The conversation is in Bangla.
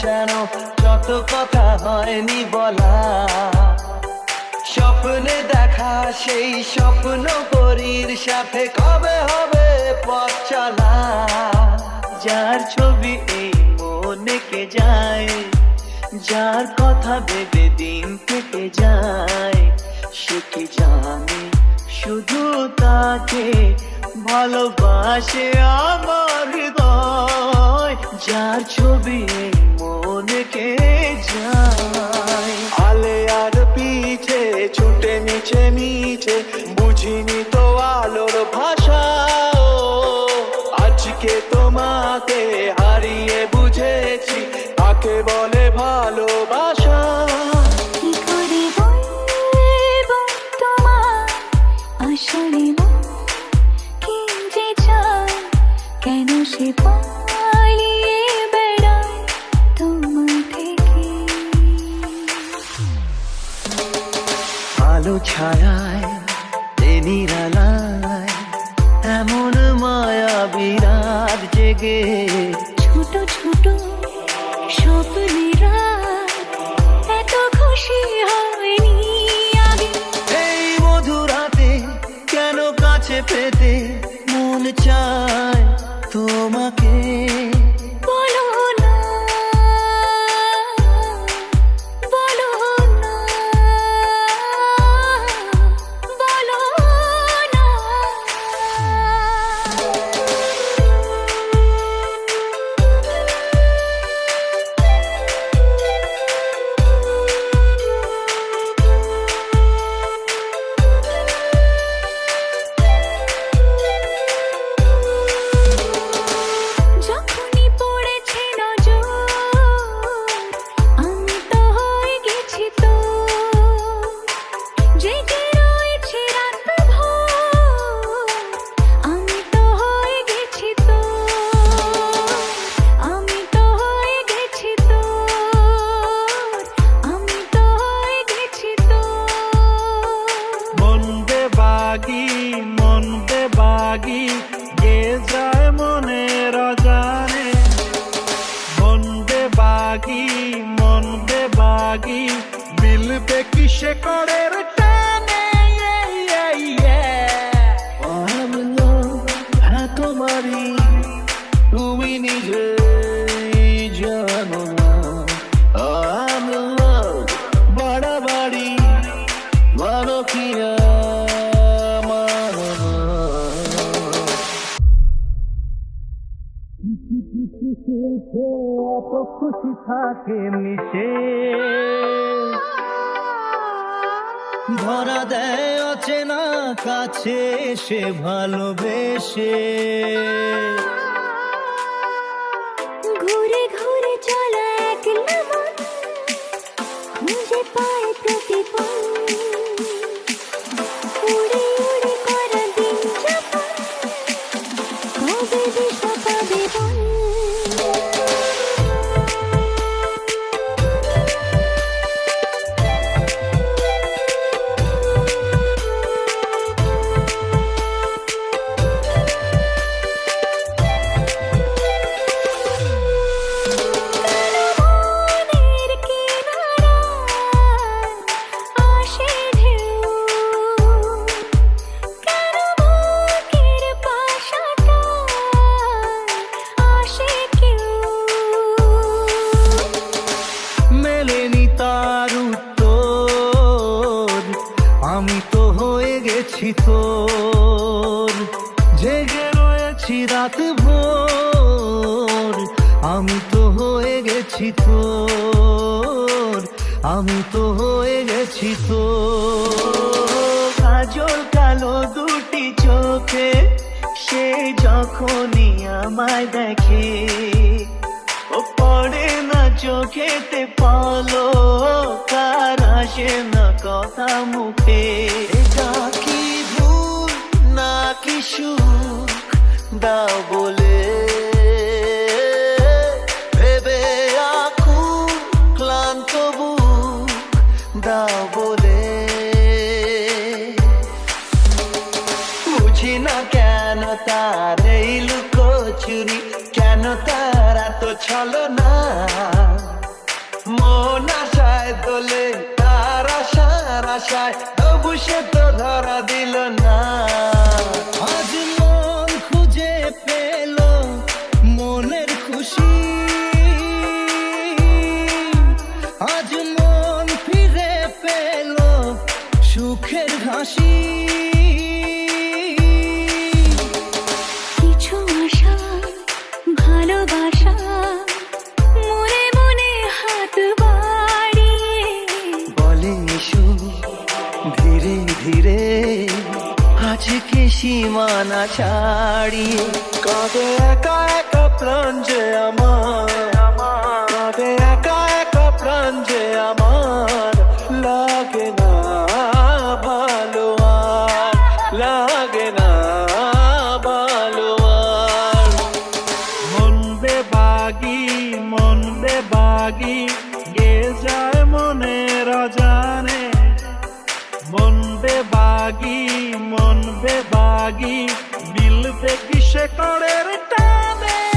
সাজানো যত কথা হয়নি বলা। স্বপ্নে দেখা সেই স্বপ্ন পরীর সাথে কবে হবে পথ চলা? যার ছবি এই মনে কে যায়, যার কথা ভেবে দিন কেটে যায়। সে কি জানে? শুধু তাকে ভালোবাসে আমার হৃদয়। যার ছবি এই মনে কে যায় আলে আর পিছে ছুটে নিচে নিচে বুঝিনি তো আলোর ভাষা আজকে তোমাকে হারিয়ে বুঝেছি তাকে বলে ভালোবাসা ছোট ছোট মিলবে কিসে করে রে টানে হ্যাঁ তুমি নিজে জানো না। বাড়াবাড়ি মানো কিনা এত খুশি থাকে মিশে। ধরা দেয় অচেনা কাছে সে ভালোবেসে। ঘুরে ঘুরে চলা মন খুঁজে পায় উড়ে উড়ে দিন কবে দিশা জেগে রয়েছি রাত ভোর। আমি তো হয়ে গেছি তোর। আমি তো হয়ে গেছি তোর। কাজল কালো দুটি চোখে, সে যখনই আমায় দেখে, ও পড়ে না চোখেতে পালো, কার আসে না কথা মুখে। কি ভুল, না কি সুখ দাও বলে। ভেবে আকুল ক্লান্ত বুক, দাও বলে। বুঝি না কেন তার এই লুকোচুরি, কেন তার এত ছলো না মন আশায় দোলে তার আশার আশায়, তবু সে তো ধরা দিল না। আজকে সীমানা ছাড়িয়ে? কাঁদে একা একা প্রাণ যে আমার। কাঁদে একা একা প্রাণ যে আমার। লাগে না ভালো আর মন বেবাগি বিল থেকে সে করে টানে।